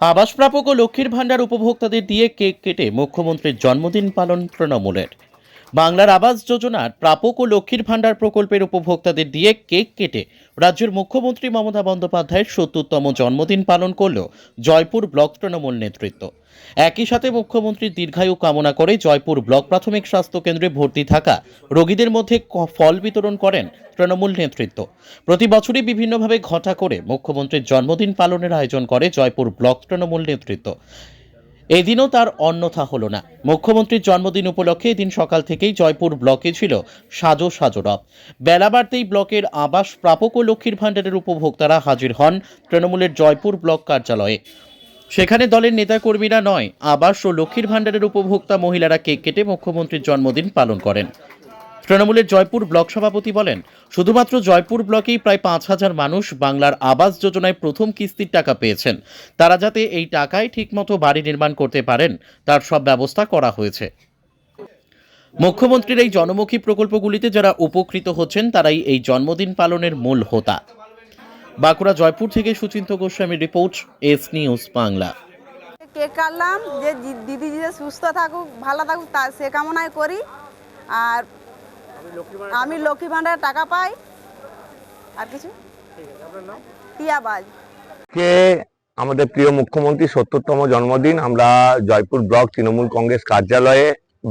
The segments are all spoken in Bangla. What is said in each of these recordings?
আবাস প্রাপক ও লক্ষ্মীর ভাণ্ডার উপভোক্তাদের দিয়ে কেক কেটে মুখ্যমন্ত্রীর জন্মদিন পালন তৃণমূলের। বাংলার আবাস যোজনার প্রাপক ও লক্ষ্মীর ভাণ্ডার প্রকল্পের উপভোক্তাদের দিয়ে কেক কেটে রাজ্যের মুখ্যমন্ত্রী মমতা বন্দ্যোপাধ্যায়ের সত্তরতম জন্মদিন পালন করল জয়পুর ব্লক তৃণমূল নেতৃত্ব। একই সাথে মুখ্যমন্ত্রীর দীর্ঘায়ু কামনা করে জয়পুর ব্লক প্রাথমিক স্বাস্থ্য কেন্দ্রে ভর্তি থাকা রোগীদের মধ্যে ফল বিতরণ করেন তৃণমূল নেতৃত্ব। প্রতি বছরই বিভিন্নভাবে ঘটা করে মুখ্যমন্ত্রীর জন্মদিন পালনের আয়োজন করে জয়পুর ব্লক তৃণমূল নেতৃত্ব। এদিনও তার অন্যথা হলো না। মুখ্যমন্ত্রীর জন্মদিন উপলক্ষে এদিন সকাল থেকেই জয়পুর ব্লকে ছিল সাজো সাজো রব। বেলা বাড়তেই ব্লকের আবাস প্রাপক ও লক্ষ্মীর ভাণ্ডারের উপভোক্তারা হাজির হন তৃণমূলের জয়পুর ব্লক কার্যালয়ে। সেখানে দলের নেতাকর্মীরা নয়, আবাস ও লক্ষ্মীর ভাণ্ডারের উপভোক্তা মহিলারা কেক কেটে মুখ্যমন্ত্রীর জন্মদিন পালন করেন। তৃণমূলের জয়পুর ব্লক সভাপতি বলেন, শুধুমাত্র জয়পুর ব্লকেই প্রায় পাঁচ হাজার মানুষ বাংলার আবাস যোজনায় প্রথম কিস্তির টাকা পেয়েছেন। তারা যাতে এই টাকায় ঠিকমতো বাড়ি নির্মাণ করতে পারেন, তার সব ব্যবস্থা করা হয়েছে। মুখ্যমন্ত্রীর এই জনমুখী প্রকল্পগুলিতে যারা উপকৃত হচ্ছেন, তারাই এই জন্মদিন পালনের মূল হোতা। বাঁকুড়া জয়পুর থেকে সুচিন্ত গোস্বামীর report, S news Bangla. Cake কাটলাম যে দিদি সুস্থ থাকুক, ভালো থাকুক, তা সে কামনাই করি। আর আমি লক্ষ্মী ভাণ্ডারের টাকা পাই। আর কিছু? টিয়াবাজ কে? আমাদের প্রিয় মুখ্যমন্ত্রী সত্তরতম জন্মদিন। আমরা জয়পুর ব্লক তৃণমূল কংগ্রেস কার্যালয়ে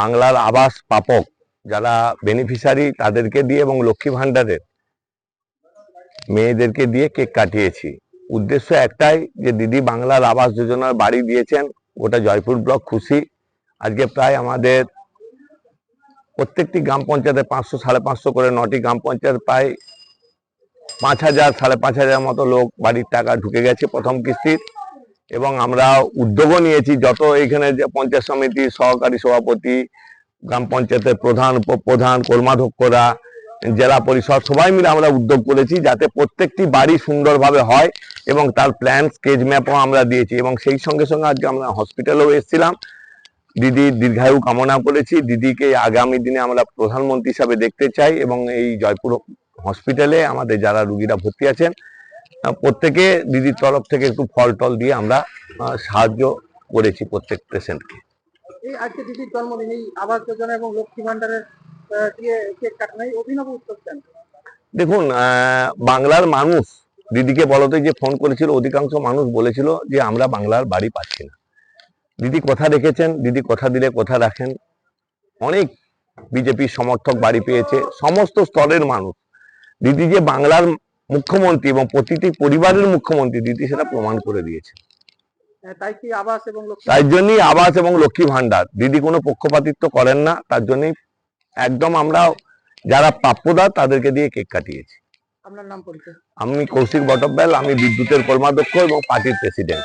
বাংলার আবাস প্রাপক যারা বেনিফিশিয়ারি তাদেরকে দিয়ে এবং লক্ষ্মী ভাণ্ডারের মেয়েদেরকে দিয়ে কেক কাটিয়েছি। উদ্দেশ্য একটাই যে দিদি বাংলার আবাস যোজনার বাড়ি দিয়েছেন ওটা জয়পুর ব্লক খুশি। আজকে প্রায় আমাদের প্রত্যেকটি গ্রাম পঞ্চায়েতে পাঁচশো, সাড়ে পাঁচশো করে নটি গ্রাম পঞ্চায়েত প্রায় পাঁচ হাজার, সাড়ে পাঁচ হাজার মতো লোক বাড়ির টাকা ঢুকে গেছে প্রথম কিস্তির। এবং আমরা উদ্যোগও নিয়েছি, যত এইখানে যে পঞ্চায়েত সমিতি, সহকারী সভাপতি, গ্রাম পঞ্চায়েতের প্রধান, উপপ্রধান, কর্মাধ্যক্ষরা, জেলা পরিষদ, সবাই মিলে আমরা উদ্যোগ করেছি যাতে প্রত্যেকটি বাড়ি সুন্দরভাবে হয় এবং তার প্ল্যান স্কেচ ম্যাপও আমরা দিয়েছি। এবং সেই সঙ্গে সঙ্গে আজকে আমরা হসপিটালেও এসেছিলাম। দিদির দীর্ঘায়ু কামনা করেছি। দিদিকে আগামী দিনে আমরা প্রধানমন্ত্রী হিসাবে দেখতে চাই এবং এই জয়পুর হসপিটালে আমাদের যারা রুগীরা ভর্তি আছেন প্রত্যেকে দিদির তরফ থেকে একটু ফল টল দিয়ে আমরা সাহায্য করেছি প্রত্যেক পেশেন্টকে। এই আজকে দিদির জন্মদিন এই আবাস যোজনা এবং লক্ষ্মী ভান্ডারের দিয়ে কেক কাটানো অভিনব উদ্যোগ দেন দেখুন বাংলার মানুষ দিদিকে বলতে যে ফোন করেছিল অধিকাংশ মানুষ বলেছিল যে আমরা বাংলার বাড়ি পাচ্ছি না। দিদি কথা রেখেছেন দিদি কথা দিলে কথা রাখেন। অনেক বিজেপির সমর্থক বাড়ি পেয়েছে সমস্ত স্তরের মানুষ। দিদি যে বাংলার মুখ্যমন্ত্রী এবং প্রতিটি পরিবারের মুখ্যমন্ত্রী দিদি সেটা প্রমাণ করে দিয়েছে। তাই কি আবাস এবং তাই জন্যই আবাস এবং লক্ষ্মী ভান্ডার। দিদি কোনো পক্ষপাতিত্ব করেন না তার জন্যই একদম আমরা যারা প্রাপ্যদা তাদেরকে দিয়ে কেক কাটিয়েছি। আপনার নাম পরিচয়? আমি কৌশিক বটব্যাল আমি বিদ্যুতের কর্মাধ্যক্ষ এবং পার্টির প্রেসিডেন্ট।